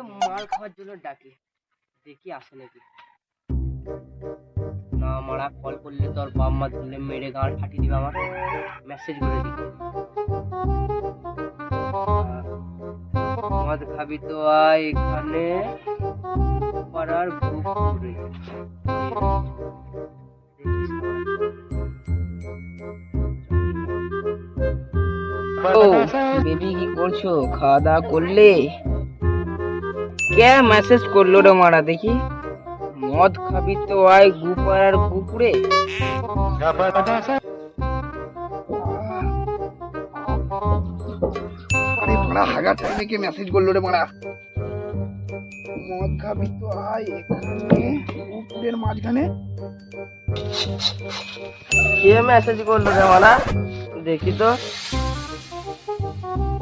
ওকে মাল খাওয়ার জন্য ডাকি। দেখি আসে নাকি। না মারা কল করলে তোর বাপ মা ধরলে মেরে গাঁড় ফাটিয়ে দিবে আমার মেসেজ করে দিই মদ খাবি তো আয় এখানে পাড়ার পুকুরে বেবি কি করছ? খাওয়া দাওয়া করলে? কে মেসেজ করল রে মারা? দেখি। মদ খাবি তো, আয় গুপাড়ার গুপুরে আরে মারা হাগা মেসেজ করল রে মারা। মদ খাবি তো, আয় এখানে কে মেসেজ করল রে মারা? দেখি তো।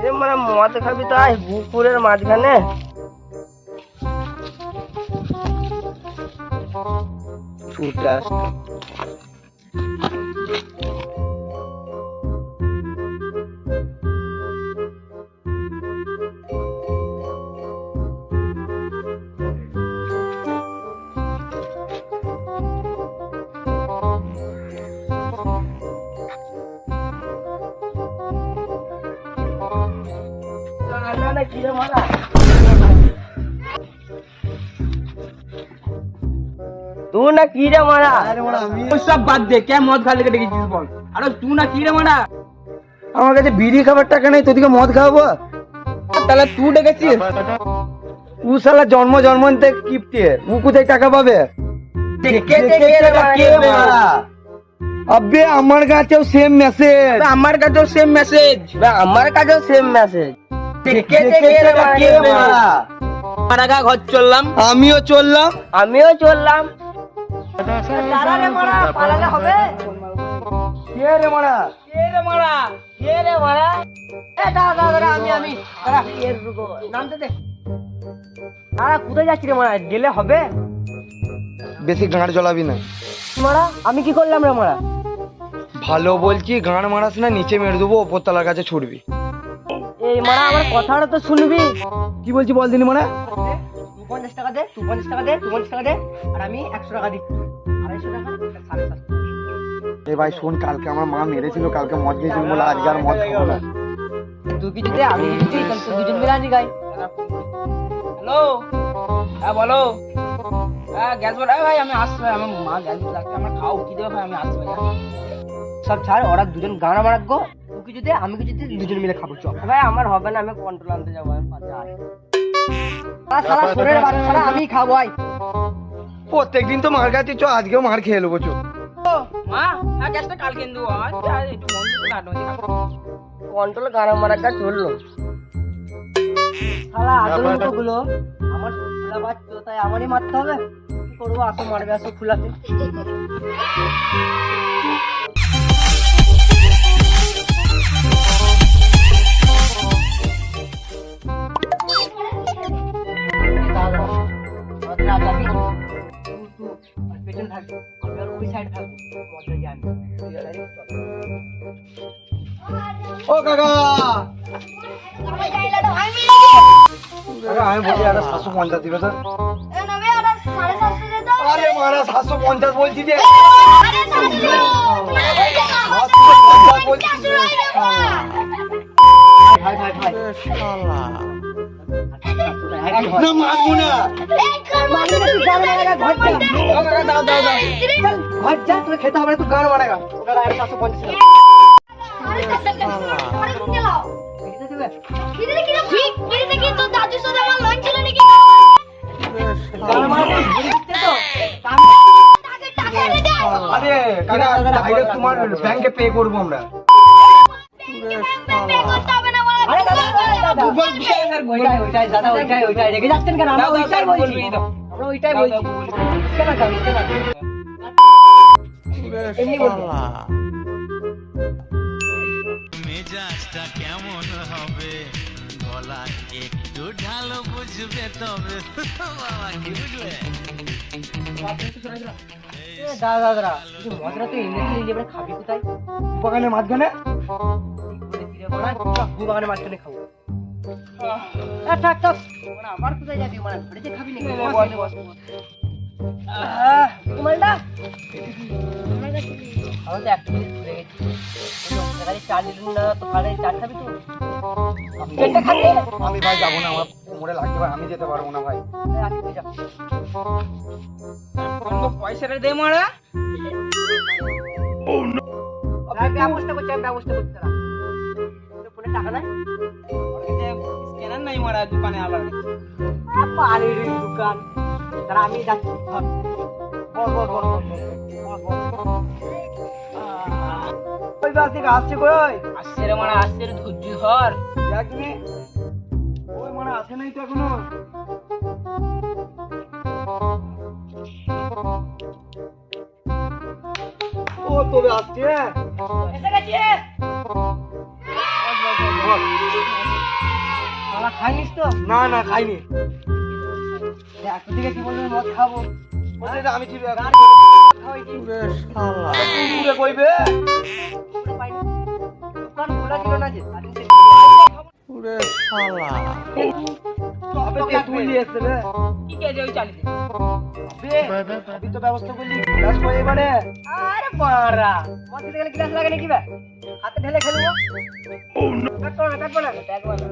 এ মানে মদ খাবি তো, আয় পুকুরের মাঝখানে। su rastro. তুই না কি রে মারা সব বাদ দে কে মদ খালি কেটে গেছিস বল আরে তুই না কি রে মারা আমার কাছে বিড়ি খাবার টাকা নেই তোদিকে মদ খাওয়াবো? তাহলে তুই ডেকেছিস? উ শালা জন্ম জন্মান্তে কিপটে উ কোথায় টাকা পাবে? আবে আমার কাছেও সেম মেসেজ আমার কাছেও সেম মেসেজ আমার কাছেও সেম মেসেজ? মারা গা ঘর চললাম। আমিও চললাম। আমিও চললাম। দাঁড়া রে মারা পালালে হবে কে রে মারা কে রে মারা কে রে মারা এ দাঁড়া দাঁড়া দাঁড়া আমি আমি দাঁড়া এর রুকো নামতে দে দাঁড়া কোথায় যাচ্ছি রে মারা গেলে হবে বেশি গাঁড় জ্বলাবি না মারা আমি কি করলাম রে মারা ভালো বলছি গাঁড় মারাস না নিচে মেরে দেবো ওপর তলার কাছে ছুটবি। এই মারা আমার কথাটা তো শুনবি। কি বলছি বল দিনি মানে তুই পঞ্চাশ টাকা দে তুই পঞ্চাশ টাকা দে তুই পঞ্চাশ টাকা দে আর আমি একশো টাকা দিচ্ছি। এ ভাই শোন কালকে আমার মা মেরেছিল কালকে মদ খেয়েছিল বলে আজকে আর মদ খাব না। তুই কিছু দে আমি কিছু দিই তাহলে দুজন মিলে আনি গাই হ্যালো? হ্যাঁ বলো। হ্যাঁ গ্যাস বল। ভাই আমি আসছি ভাই আমার মা গ্যাস লাগছে আমার খাও কি দেবে ভাই আমি আসছি ভাই হ্যাঁ। সব ছাড় ওরা দুজন গানা মারাক গো তুই কিছু দে আমি কিছু দিই দুজন মিলে খাব চল ভাই আমার হবে না আমি কন্ট্রোল আনতে যাব আমি পাশে আয় সারা সারা শরীরের বাচ্চারা আমি খাব আয়। প্রত্যেকদিন তো মার খাচ্ছি চ আজকেও মার খেয়ে নেব চো কন্ট্রোল গানা মারাকা চলল। শালা আদরগুলো আমার খোলা বাচ্চা তাই আমারই মারতে হবে? কি করব আসো মারবে আসো খোলাতে কাকা। কাকা, আমি বলি একটা সাতশো পঞ্চাশ দিবে স্যার আরে মারা সাতশো পঞ্চাশ বলছি যে। সাতশো পঞ্চাশ বলছি যে। ভাই ভাই ভাই না মানবো না ঘর যা তুই খেতে হবে তুই গান মারা গা সাতশো পঞ্চাশ। তোমার ব্যাংকে পে করব আমরা। ওইটাই ওইটাই গলা একটু ঢালো বুঝবে তবে বাবা কি বুঝলে দাদা দাদা কিন্তু মজরা তুই এমনি নিয়ে এবারে খাবি কোথায় বাগানের মাঝখানে বলে দিলে বলা গু বাগানের মাঝখানে খাব আহ, থাক থাক মানে আবার কোথায় যাবি মানে ঘুরেতে খাবি নাকি নে, নে, বস, বস, নে, বস, বস। বস। আহ, কি মালটা আমার তো একটা জিনিস ভুলে গেছি না তো খাবি খাবি? আমি ভাই যাব না আমার কোমরে ভাই আমি যেতে পারব না ভাই। রাখি তুই যা পয়সাটা দে মারা। আমি ব্যবস্থা করছি আমি ব্যবস্থা করছি। তোর ফোনে টাকা নাই? স্ক্যানার নাই মারা দোকানে আবার পানির দোকান। আমি যাচ্ছি। ধর। বল বল বল বল বল, বল। বল ওই আসছে কই? আসছে রে মারা আসছে রে ধৈর্য ধর দেখ ওই মানে আসে নাই তো এখনও। ও তবে আসছে? এসে গেছে। খাইনিস তো? না না খাইনি। দেখ দিকে কি মদ খাব। আমি ঠিক পুরে কইবে দোকান খোলা ছিল না যে তবে তুই এসে রে। ঠিক আছে ওই চালিয়ে আমি তো ব্যবস্থা করলি গ্লাস কই এবারে। আরে বাড়া। মদ গেলে গ্লাস লাগে নাকি বে? হাতে ঢেলে খেলব কাটবো না কাটবো না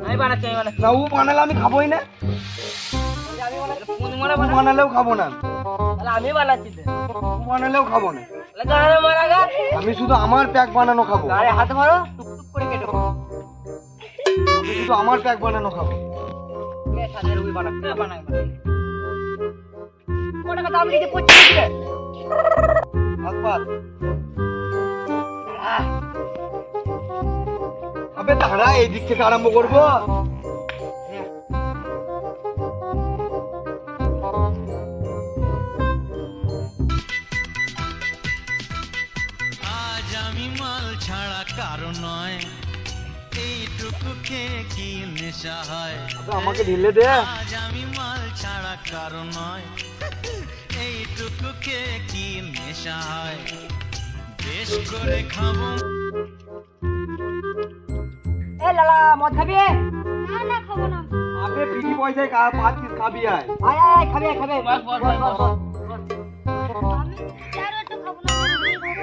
আমি বানাচ্ছি আমি বানাচ্ছি। না ও বানালে আমি খাবোই না। আমি বানালেও খাব না। তাহলে আমি বানাচ্ছি বানালেও খাব না। আমি শুধু আমার প্যাক বানানো খাব। গাড়ি হাতে মারো। আমি শুধু আমার প্যাক বানানো খাব আবে দাঁড়া, এই দিক থেকে আরম্ভ করব। আজ আমি মাল ছাড়া কারও নয়। খেয়ে কি নেশা হয়? আমাকে ঢিলে দে। আজ আমি মাল ছাড়া কারও নয়। এইটুকু খেয়ে কি নেশা হয়? বেশ করে খাব। এ লালা মদ খাবি? না না খাব না। আপনি ফ্রি পয়সায় কা পাঁচ পিস খাবি আয়। আয় আয় খাবি আয়, খাবি। আয়। বস, বস, বস, বস, আমি চারও তো খাব না নিজেই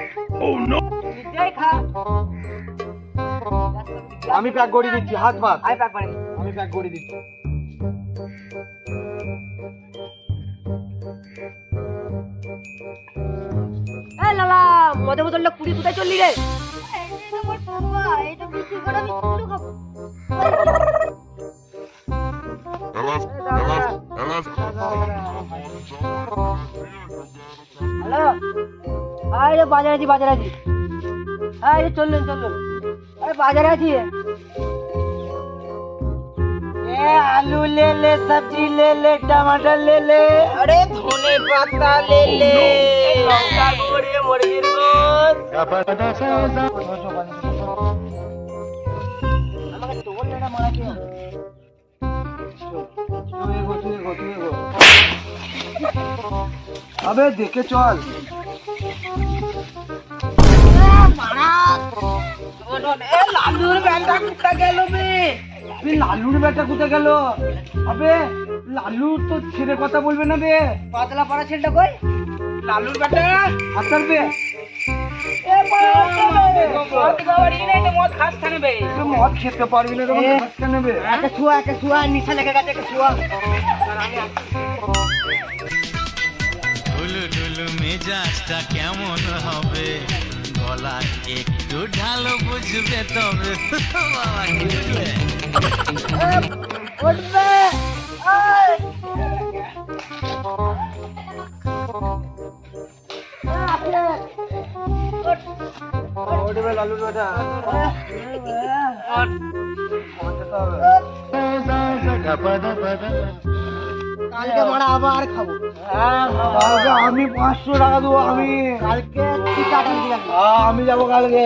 আমি প্যাক করে দিচ্ছি হাত পাত আই প্যাক করে আমি প্যাক করে দিচ্ছি। লালা মদে বোতলটা কুড়ি কোথায় চললি রে? আমি হ্যালো আরে বাজারে আছি বাজারে আছি। আরে চললেন চললেন। আরে বাজারে আছি। আলু লেলে সবজি লেলে টমাটর লেলে। আরে ধনে পাতা লেলে। লঙ্কা গুঁড়িয়ে মুরগির গোশ। আমাকে তোর লেটা মারা কি আবে দেখে চল। লালুর ব্যান্ডা কুত্তা গেল মেয়ে লালুর বেটা কোথায় গেল? আবে লালু তো ছেড়ে কথা বলবে না বে। পাতলা পাড়া ছেলেটা কই? লালুর বেটা? হাতার বে। মদ খেতে পারবি না তখন হাতটা নেবে একে ছুয়া নিচে লেগে গেছে একে ছুয়া ঢুলু ঢুলু মেজাজটা কেমন হবে? গলায় একটু ঢালো বুঝবে তবে। বাবা কি বুঝলে উঠবে উঠবে লালুর বেটা কালকে মারা আবার খাব। কালকে আমি পাঁচশো টাকা দেবো আমি কালকে দিলাম আমি যাব কালকে।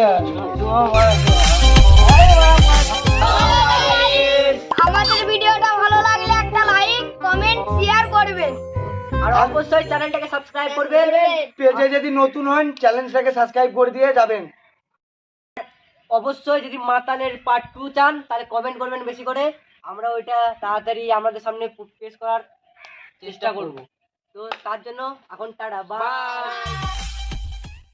আমাদের ভিডিওটা ভালো লাগলে একটা লাইক কমেন্ট শেয়ার করবেন। আর অবশ্যই চ্যানেলটাকে সাবস্ক্রাইব করবেন। পেজে যদি নতুন হন চ্যানেলটাকে সাবস্ক্রাইব করে দিয়ে যাবেন। অবশ্যই যদি মাতানের পার্ট টু চান তাহলে কমেন্ট করবেন বেশি করে। আমরা ওইটা তাড়াতাড়ি আমাদের সামনে পেশ করার চেষ্টা করব। তো তার জন্য এখন টাটা বাই।